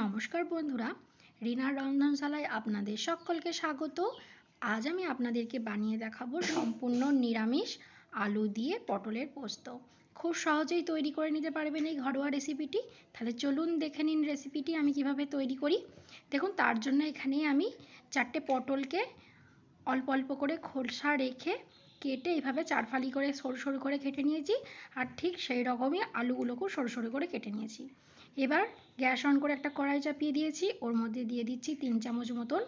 নমস্কার বন্ধুরা, রিনার রন্ধনশালায় আপনাদের সকলকে স্বাগত। আজ আমি আপনাদেরকে বানিয়ে দেখাবো সম্পূর্ণ নিরামিষ আলু দিয়ে পটলের পোস্ত। খুব সহজেই তৈরি করে নিতে পারবেন এই ঘরোয়া রেসিপিটি। তাহলে চলুন দেখে নিন রেসিপিটি আমি কীভাবে তৈরি করি। দেখুন, তার জন্য এখানে আমি চারটে পটলকে অল্প অল্প করে খোলসা রেখে কেটে এইভাবে চারফালি করে সরু সরু করে কেটে নিয়েছি। আর ঠিক সেই রকমই আলুগুলোকেও সরু সরু করে কেটে নিয়েছি। এবার গ্যাস অন করে একটা কড়াই চাপিয়ে দিয়েছি। ওর মধ্যে দিয়ে দিচ্ছি তিন চামচ মতন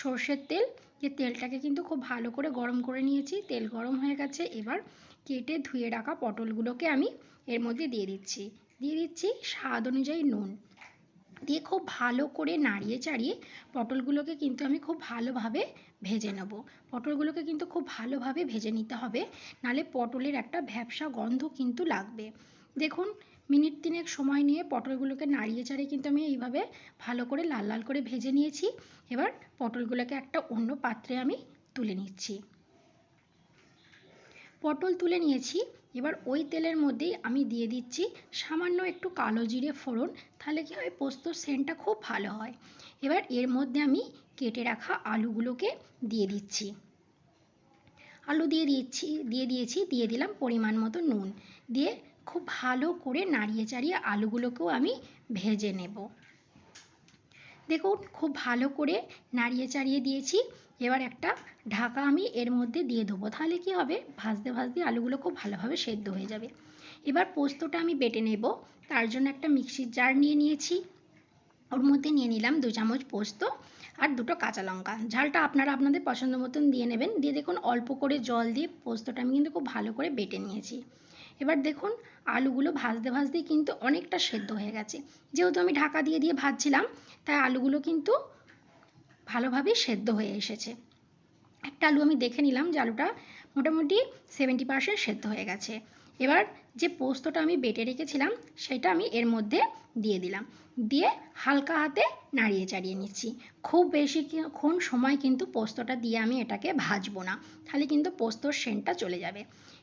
সর্ষের তেল। যে তেলটাকে কিন্তু খুব ভালো করে গরম করে নিয়েছি। তেল গরম হয়ে গেছে। এবার কেটে ধুয়ে রাখা পটলগুলোকে আমি এর মধ্যে দিয়ে দিচ্ছি। দিয়ে দিচ্ছি স্বাদ অনুযায়ী নুন। দিয়ে খুব ভালো করে নাড়িয়ে চাড়িয়ে পটলগুলোকে কিন্তু আমি খুব ভালোভাবে ভেজে নেব। পটলগুলোকে কিন্তু খুব ভালোভাবে ভেজে নিতে হবে নালে পটলের একটা ভ্যাবসা গন্ধ কিন্তু লাগবে। দেখুন, মিনিট তিনেক সময় নিয়ে পটলগুলোকে নাড়িয়ে চাড়িয়ে কিন্তু আমি এইভাবে ভালো করে লাল লাল করে ভেজে নিয়েছি। এবার পটলগুলোকে একটা অন্য পাত্রে আমি তুলে নিচ্ছি। পটল তুলে নিয়েছি এবার ওই তেলের মধ্যেই আমি দিয়ে দিচ্ছি সামান্য একটু কালো জিরে ফোড়ন, তাহলে কি হয় পোস্তর সেন্টটা খুব ভালো হয়। এবার এর মধ্যে আমি কেটে রাখা আলুগুলোকে দিয়ে দিচ্ছি। আলু দিয়ে দিচ্ছি, দিয়ে দিয়েছি, দিয়ে দিলাম পরিমাণ মতো নুন। দিয়ে খুব ভালো করে নাড়িয়ে চাড়িয়ে আলুগুলোকেও আমি ভেজে নেব। দেখুন, খুব ভালো করে নাড়িয়ে চাড়িয়ে দিয়েছি। এবার একটা ঢাকা আমি এর মধ্যে দিয়ে দেবো। তাহলে কি হবে? ভাজতে ভাজতে আলুগুলো খুব ভালোভাবে সেদ্ধ হয়ে যাবে। এবার পোস্তটা আমি বেটে নেব। তার জন্য একটা মিক্সির জার নিয়ে নিয়েছি। ওর মধ্যে নিয়ে নিলাম দু চামচ পোস্ত আর দুটো কাঁচা লঙ্কা। ঝালটা আপনারা আপনাদের পছন্দ মতন দিয়ে নেবেন। দিয়ে দেখুন, অল্প করে জল দিয়ে পোস্তটা আমি কিন্তু খুব ভালো করে বেটে নিয়েছি। এবার দেখুন, আলুগুলো ভাজতে ভাজতেই কিন্তু অনেকটা সেদ্ধ হয়ে গেছে। যেহেতু আমি ঢাকা দিয়ে দিয়ে ভাজছিলাম, তাই আলুগুলো কিন্তু ভালোভাবেই সেদ্ধ হয়ে এসেছে। একটা আলু আমি দেখে নিলাম যে আলুটা মোটামুটি সেভেন্টি পার্সেন্ট সেদ্ধ হয়ে গেছে। এবার যে পোস্তটা আমি বেটে রেখেছিলাম, সেটা আমি এর মধ্যে দিয়ে দিলাম। দিয়ে হালকা হাতে নাড়িয়ে চাড়িয়ে নিচ্ছি। খুব বেশি ক্ষণ সময় কিন্তু পোস্তটা দিয়ে আমি এটাকে ভাজবো না। তাহলে কিন্তু পোস্তর সেন্টটা চলে যাবে।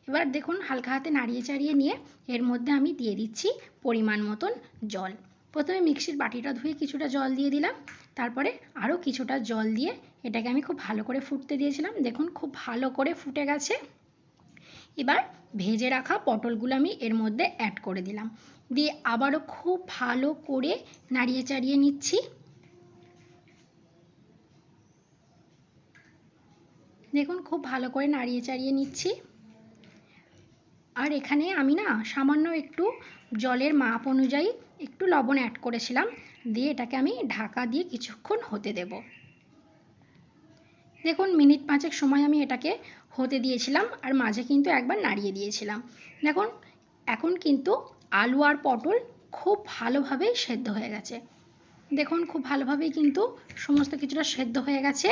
এবার দেখুন, হালকা হাতে নাড়িয়ে চাড়িয়ে নিয়ে এর মধ্যে আমি দিয়ে দিচ্ছি পরিমাণ মতন জল। প্রথমে মিক্সির বাটিটা ধুয়ে কিছুটা জল দিয়ে দিলাম। তারপরে আরও কিছুটা জল দিয়ে এটাকে আমি খুব ভালো করে ফুটতে দিয়েছিলাম। দেখুন, খুব ভালো করে ফুটে গেছে। এবার ভেজে রাখা পটলগুলো আমি এর মধ্যে অ্যাড করে দিলাম। দিয়ে আবারও খুব ভালো করে নাড়িয়ে চাড়িয়ে নিচ্ছি। দেখুন, খুব ভালো করে নাড়িয়ে চাড়িয়ে নিচ্ছি। আর এখানে আমি না সামান্য একটু জলের মাপ অনুযায়ী একটু লবণ অ্যাড করেছিলাম। দিয়ে এটাকে আমি ঢাকা দিয়ে কিছুক্ষণ হতে দেব। দেখুন, মিনিট পাঁচেক সময় আমি এটাকে হতে দিয়েছিলাম আর মাঝে কিন্তু একবার নাড়িয়ে দিয়েছিলাম। দেখুন, এখন কিন্তু আলু আর পটল খুব ভালোভাবেই সেদ্ধ হয়ে গেছে। দেখুন, খুব ভালোভাবেই কিন্তু সমস্ত কিছুটা সেদ্ধ হয়ে গেছে।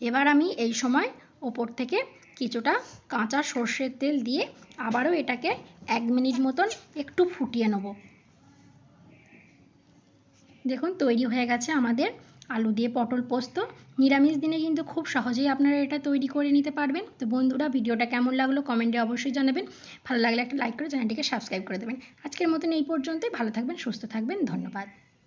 এবার আমি এই সময় ওপর থেকে কিছুটা কাঁচা সর্ষের তেল দিয়ে আবারও এটাকে এক মিনিট মতন একটু ফুটিয়ে নেব। দেখুন, তৈরি হয়ে গেছে আমাদের আলু দিয়ে পটল পোস্ত। নিরামিষ দিনে কিন্তু খুব সহজেই আপনারা এটা তৈরি করে নিতে পারবেন। তো বন্ধুরা, ভিডিওটা কেমন লাগল কমেন্টে অবশ্যই জানাবেন। ভালো লাগলে একটা লাইক করে চ্যানেলটিকে সাবস্ক্রাইব করে দেবেন। আজকের মতন এই পর্যন্তই। ভালো থাকবেন, সুস্থ থাকবেন। ধন্যবাদ।